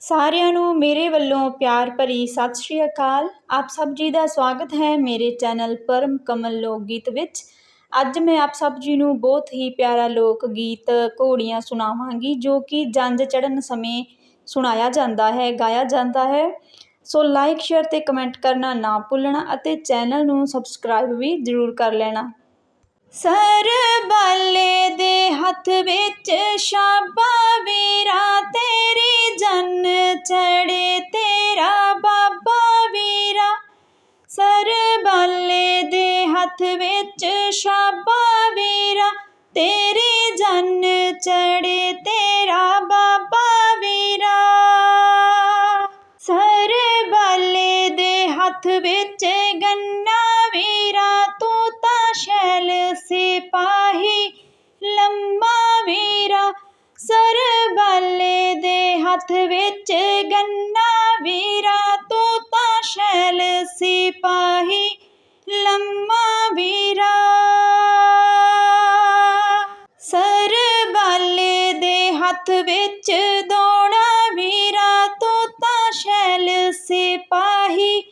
ਸਾਰਿਆਂ ਨੂੰ ਮੇਰੇ ਵੱਲੋਂ ਪਿਆਰ ਭਰੀ ਸਤਿ ਸ਼੍ਰੀ ਅਕਾਲ। ਆਪ ਸਭ ਜੀ ਦਾ ਸਵਾਗਤ ਹੈ ਮੇਰੇ ਚੈਨਲ ਪਰਮ ਕਮਲ ਲੋਕ ਗੀਤ ਵਿੱਚ। ਅੱਜ ਮੈਂ ਆਪ ਸਭ ਜੀ ਨੂੰ ਬਹੁਤ ਹੀ ਪਿਆਰਾ ਲੋਕ ਗੀਤ ਘੋੜੀਆਂ ਸੁਣਾਵਾਂਗੀ, ਜੋ ਕਿ ਜੰਜ ਚੜ੍ਹਨ ਸਮੇਂ ਸੁਣਾਇਆ ਜਾਂਦਾ ਹੈ, ਗਾਇਆ ਜਾਂਦਾ ਹੈ। ਸੋ ਲਾਈਕ ਸ਼ੇਅਰ ਤੇ ਕਮੈਂਟ ਕਰਨਾ ਨਾ ਭੁੱਲਣਾ ਅਤੇ ਚੈਨਲ ਨੂੰ ਸਬਸਕ੍ਰਾਈਬ ਵੀ ਜ਼ਰੂਰ ਕਰ ਲੈਣਾ। ਸਰ ਬਾਲੇ ਦੇ ਹੱਥ ਵਿੱਚ ਸ਼ਾਬਾ, ਵੀਰਾ ਤੇਰੀ ਜਨ ਚੜੇ ਤੇਰਾ ਬਾਬਾ ਵੀਰਾ। ਸਰ ਬਾਲੇ ਦੇ ਹੱਥ ਵਿੱਚ ਸ਼ਾਬਾ ਵੀਰਾ। ਤੇਰੀ ਜਨ ਚੜੇ ਤੇਰਾ ਬਾਬਾ ਵੀਰਾ। ਸਰ ਬਾਲੇ ਦੇ ਹੱਥ ਵਿੱਚ ਗੰਨਾ ਵੀਰਾ। ਤੂੰ ਤਾਂ ਸ਼ੈਲ ਸਿਪਾਹੀ, ਲੰਮਾ ਵੀਰਾ। ਸਰ ਹੱਥ ਵਿੱਚ ਗੰਨਾ ਵੀਰਾ ਤੂੰ ਤਾਂ ਸ਼ੈਲ ਸਿਪਾਹੀ, ਲੰਮਾ ਵੀਰਾ। ਸਰ ਬਾਲੇ ਦੇ ਹੱਥ ਵਿੱਚ ਦੋਣਾ ਵੀਰਾ, ਤੂੰ ਤਾਂ ਸ਼ੈਲ ਸਿਪਾਹੀ,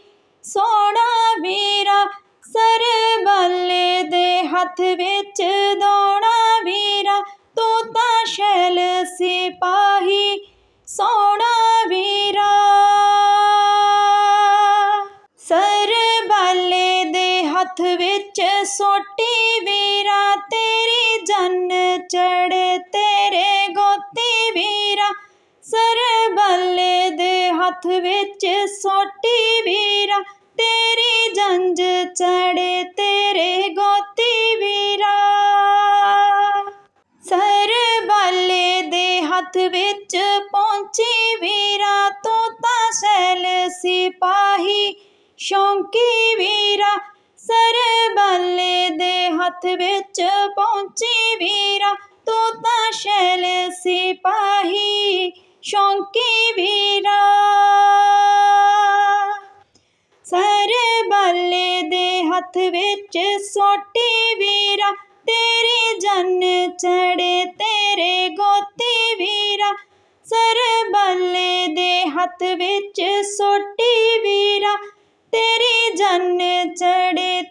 ਸੋਹਣਾ ਵੀਰਾ। ਸਰ ਬਾਲੇ ਦੇ ਹੱਥ ਵਿੱਚ ਦੋਣਾ ਵੀਰਾ, ਤੂੰ ਤਾਂ ਸ਼ੈਲ ਸਿਪਾਹੀ। ਹੱਥ ਵਿੱਚ ਸੋਟੀ ਵੀਰਾ, ਤੇਰੀ ਜਨ ਚੜੇ ਤੇਰੇ ਗੋਤੀ ਵੀਰਾ। ਸਰ ਬਾਲੇ ਦੇ ਹੱਥ ਵਿੱਚ ਸੋਟੀ ਵੀਰਾ, ਤੇਰੀ ਜੰਜ ਚੜੇ ਤੇਰੇ ਗੋਤੀ ਵੀਰਾ। ਸਰ ਬਾਲੇ ਦੇ ਹੱਥ ਵਿੱਚ ਪਹੁੰਚੀ ਵੀਰਾ, ਤੂੰ ਤਾਂ ਸੈਲ ਸਿਪਾਹੀ, ਸ਼ੌਂਕੀ ਵੀਰਾ। ਸਰ ਬਾਲੇ ਦੇ ਹੱਥ ਵਿੱਚ ਪਹੁੰਚੀ ਵੀਰਾ, ਤੂੰ ਤਾਂ ਸ਼ੈਲ ਸਿਪਾਹੀ, ਸ਼ੌਂਕੀ ਵੀਰਾ। ਸਰ ਬਾਲੇ ਦੇ ਹੱਥ ਵਿੱਚ ਸੋਟੀ ਵੀਰਾ, ਤੇਰੀ ਜਨ ਚੜੇ ਤੇਰੇ ਗੋਤੀ ਵੀਰਾ। ਸਰ ਬਾਲੇ ਦੇ ਹੱਥ ਵਿੱਚ ਸੋਟੀ ਵੀਰਾ ਚੜੇ